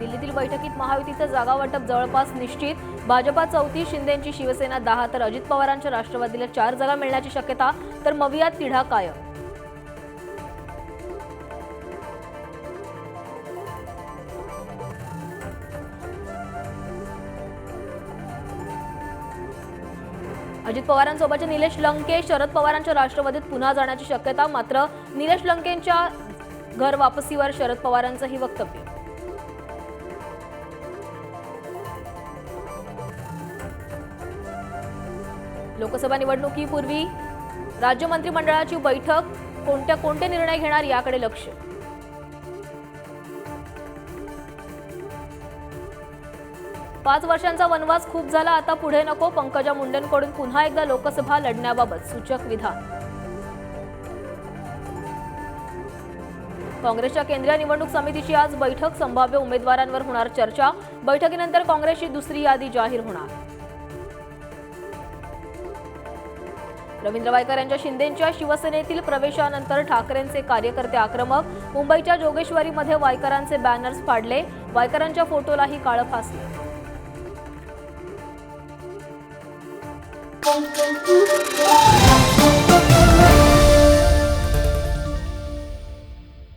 दिल्लीतील बैठकीत महायुतीचं जागा वाटप जवळपास निश्चित. भाजपा चौथी शिंदेची शिवसेना दहा तर अजित पवारांच्या राष्ट्रवादीला चार जागा मिळण्याची शक्यता तर मवियात तिढा कायम. अजित पवारांसोबतचे निलेश लंके शरद पवारांच्या राष्ट्रवादीत पुन्हा जाण्याची शक्यता मात्र निलेश लंकेंच्या घर वापसीवर शरद पवारांचंही वक्तव्य. लोकसभा निवडणुकीपूर्वी राज्य मंत्रिमंडळाची बैठक कोणत्या कोणते निर्णय घेणार याकडे लक्ष. पाच वर्षांचा वनवास खूप झाला आता पुढे नको. पंकजा मुंडेंकडून पुन्हा एकदा लोकसभा लढण्याबाबत सूचक विधान. काँग्रेसच्या केंद्रीय निवडणूक समितीची आज बैठक. संभाव्य उमेदवारांवर होणार चर्चा. बैठकीनंतर काँग्रेसची दुसरी यादी जाहीर होणार. रवींद्र वायकर यांच्या शिंदेच्या शिवसेनेतील प्रवेशानंतर ठाकरेंचे कार्यकर्ते आक्रमक. मुंबईच्या जोगेश्वरीमध्ये वायकरांचे बॅनर्स फाडले. वायकरांच्या फोटोलाही काळं फासलं.